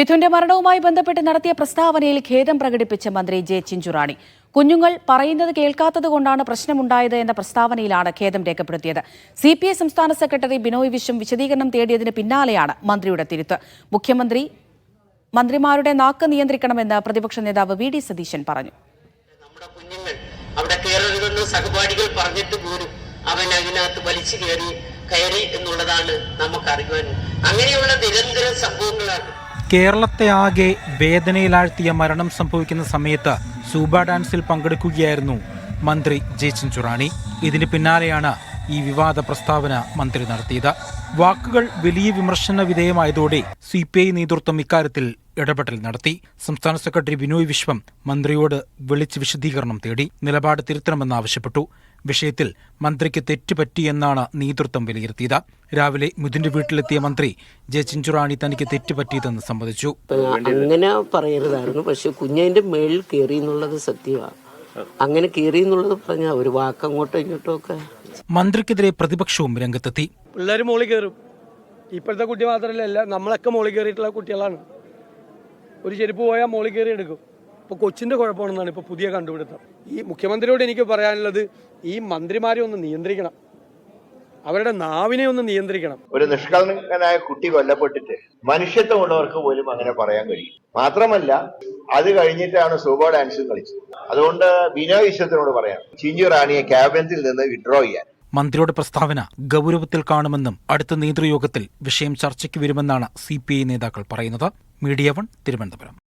മിഥുന്റെ മരണവുമായി ബന്ധപ്പെട്ട് നടത്തിയ പ്രസ്താവനയിൽ ഖേദം പ്രകടിപ്പിച്ച മന്ത്രി ജെ ചിഞ്ചുറാണി. കുഞ്ഞുങ്ങൾ പറയുന്നത് കേൾക്കാത്തത് കൊണ്ടാണ് പ്രശ്നമുണ്ടായത് എന്ന പ്രസ്താവനയിലാണ് ഖേദം രേഖപ്പെടുത്തിയത്. സി പി ഐ സംസ്ഥാന സെക്രട്ടറി ബിനോയ് വിശ്വം വിശദീകരണം തേടിയതിന് പിന്നാലെയാണ് മന്ത്രിയുടെ തിരുത്ത്. മുഖ്യമന്ത്രി മന്ത്രിമാരുടെ നാക്ക് നിയന്ത്രിക്കണമെന്ന് പ്രതിപക്ഷ നേതാവ് വി ഡി സതീശൻ പറഞ്ഞു. സഹപാഠികൾ പറഞ്ഞിട്ട് പോലും അവൻ അതിനകത്ത് വലിച്ചു കയറി കയറി എന്നുള്ളതാണ് നമുക്കറിയുവാൻ. അങ്ങനെയുള്ള നിരന്തര സംഭവങ്ങളാണ് കേരളത്തെ ആകെ വേദനയിലാഴ്ത്തിയ മരണം സംഭവിക്കുന്ന സമയത്ത് സൂബ ഡാൻസിൽ പങ്കെടുക്കുകയായിരുന്നു മന്ത്രി ജെ ചിഞ്ചുറാണി ഇതിന് പിന്നാലെയാണ് ഈ വിവാദ പ്രസ്താവന മന്ത്രി നടത്തിയത്. വാക്കുകൾ വലിയ വിമർശന വിധേയമായതോടെ സി പി ഐ നേതൃത്വം ഇക്കാര്യത്തിൽ ഇടപെടൽ നടത്തി. സംസ്ഥാന സെക്രട്ടറി ബിനോയ് വിശ്വം മന്ത്രിയോട് വിളിച്ച് വിശദീകരണം തേടി. നിലപാട് തിരുത്തണമെന്നാവശ്യപ്പെട്ടു. വിഷയത്തിൽ മന്ത്രിക്ക് തെറ്റുപറ്റിയെന്നാണ് നേതൃത്വം വിലയിരുത്തിയത്. രാവിലെ മുതിന്റെ വീട്ടിലെത്തിയ മന്ത്രി ജെ ചിഞ്ചുറാണി തനിക്ക് തെറ്റുപറ്റിയതെന്ന് സമ്മതിച്ചു. അങ്ങനെ പറയരുതായിരുന്നു. പക്ഷെ കുഞ്ഞതിന്റെ മേളിൽ കയറി എന്നുള്ളത് സത്യമാണ്. അങ്ങനെ കയറി എന്നുള്ളത് പറഞ്ഞ ഒരു വാക്ക് അങ്ങോട്ടോ ഇങ്ങോട്ടോ ഒക്കെ. മന്ത്രിക്കെതിരെ പ്രതിപക്ഷവും രംഗത്തെത്തി. പിള്ളേർ മോളി കയറും ഇപ്പോഴത്തെ കുട്ടി മാത്രമല്ല നമ്മളൊക്കെ മോളി കയറിയിട്ടുള്ള കുട്ടികളാണ്. ഒരു ചെരുപ്പ് പോയാൽ മോളിൽ കയറി എടുക്കും. ഇപ്പോൾ കൊച്ചിന്റെ കുഴപ്പമാണെന്നാണ് ഇപ്പോൾ പുതിയ കണ്ടുപിടുത്തം. ഈ മുഖ്യമന്ത്രിയോട് എനിക്ക് പറയാനുള്ളത് ഈ മന്ത്രിമാരെ ഒന്ന് നിയന്ത്രിക്കണം. അവരുടെ നാവിനെ ഒന്ന് നിയന്ത്രിക്കണം. ഒരു നിഷ്കളങ്കനായ കുട്ടി കൊല്ലപ്പെട്ടിട്ട് മനുഷ്യത്വമുള്ളവർക്ക് പോലും അങ്ങനെ പറയാൻ കഴിയും. മാത്രമല്ല അത് കഴിഞ്ഞിട്ടാണ് സൂബോ ഡാൻസും കളിച്ചത്. അതുകൊണ്ട് ബിനോയ് വിശ്വത്തിനോട് പറയാം ചിഞ്ചു റാണിയെ ക്യാബിനറ്റിൽ നിന്ന് വിഡ്രോ ചെയ്യാൻ. മന്ത്രിയുടെ പ്രസ്താവന ഗൗരവത്തിൽ കാണുമെന്നും അടുത്ത നേതൃയോഗത്തിൽ വിഷയം ചർച്ചയ്ക്ക് വരുമെന്നാണ് സി നേതാക്കൾ പറയുന്നത്. Media one Thiruvananthapuram.